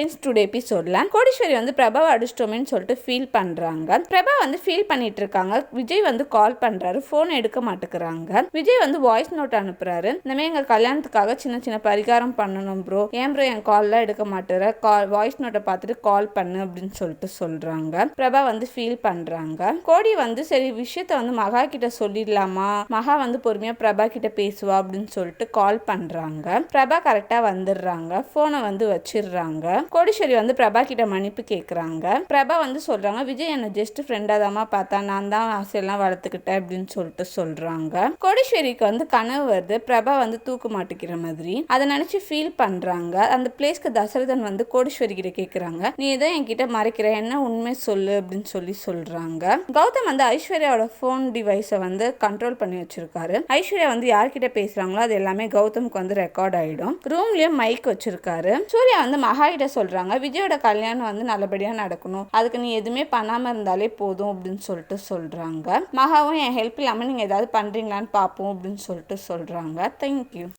Friends today எபிசோடில் கோடீஸ்வரி வந்து பிரபாவை அடிச்சிட்டோமேன்னு சொல்லிட்டு ஃபீல் பண்ணுறாங்க பிரபா வந்து ஃபீல் பண்ணிட்டு இருக்காங்க விஜய் வந்து கால் பண்ணுறாரு ஃபோன் எடுக்க மாட்டேங்கிறாங்க. விஜய் வந்து வாய்ஸ் நோட் அனுப்புறாரு. இந்தமாதிரி எங்கள் கல்யாணத்துக்காக சின்ன சின்ன பரிகாரம் பண்ணணும் ப்ரோ ஏன் ப்ரோ என் கால்லாம் எடுக்க மாட்டேற? கால் வாய்ஸ் நோட்டை பார்த்துட்டு கால் பண்ணு அப்படின்னு சொல்லிட்டு சொல்கிறாங்க பிரபா வந்து ஃபீல் பண்ணுறாங்க கோடி வந்து சரி விஷயத்த வந்து மகா கிட்ட சொல்லிடலாமா? மகா வந்து பொறுமையாக பிரபா கிட்ட பேசுவா அப்படின்னு சொல்லிட்டு கால் பண்ணுறாங்க பிரபா கரெக்டாக வந்துடுறாங்க. ஃபோனை வந்து வச்சிடுறாங்க. கோடீஸ்வரி வந்து பிரபா கிட்ட மன்னிப்பு கேட்குறாங்க பிரபா வந்து சொல்றாங்க விஜய் என்னை ஜஸ்ட் ஃப்ரெண்டாக தாமா பார்த்தா நான் தான் ஆசையெல்லாம் வளர்த்துக்கிட்டேன் அப்படின்னு சொல்லிட்டு சொல்றாங்க. கோடீஸ்வரிக்கு வந்து கனவு வருது. பிரபா வந்து தூக்க மாட்டிக்கிற மாதிரி. அதை நினைச்சு ஃபீல் பண்றாங்க. அந்த பிளேஸ்க்கு தசரதன் வந்து கோடீஸ்வரி கிட்ட கேட்குறாங்க நீ ஏதோ என்கிட்ட மறைக்கிற என்ன உண்மை சொல்லு அப்படின்னு சொல்லி சொல்றாங்க. கௌதம் வந்து ஐஸ்வர்யாவோட ஃபோன் டிவைஸை வந்து கண்ட்ரோல் பண்ணி வச்சிருக்காரு. ஐஸ்வர்யா வந்து யார்கிட்ட பேசுறாங்களோ அது எல்லாமே கௌதமுக்கு வந்து ரெக்கார்ட் ஆயிடும். ரூம்லயும் மைக் வச்சிருக்காரு. சூர்யா வந்து மகா சொல்கிறாங்க சொல்றாங்க. விஜயோட கல்யாணம் வந்து நல்லபடியா நடக்கணும். அதுக்கு நீ எதுவுமே பண்ணாம இருந்தாலே போதும் அப்படின்னு சொல்லிட்டு சொல்றாங்க. மகாவும் என் ஹெல்ப் இல்லாம நீங்க ஏதாவது பண்றீங்களான்னு பார்ப்போம் அப்படின்னு சொல்லிட்டு சொல்றாங்க. தேங்க்யூ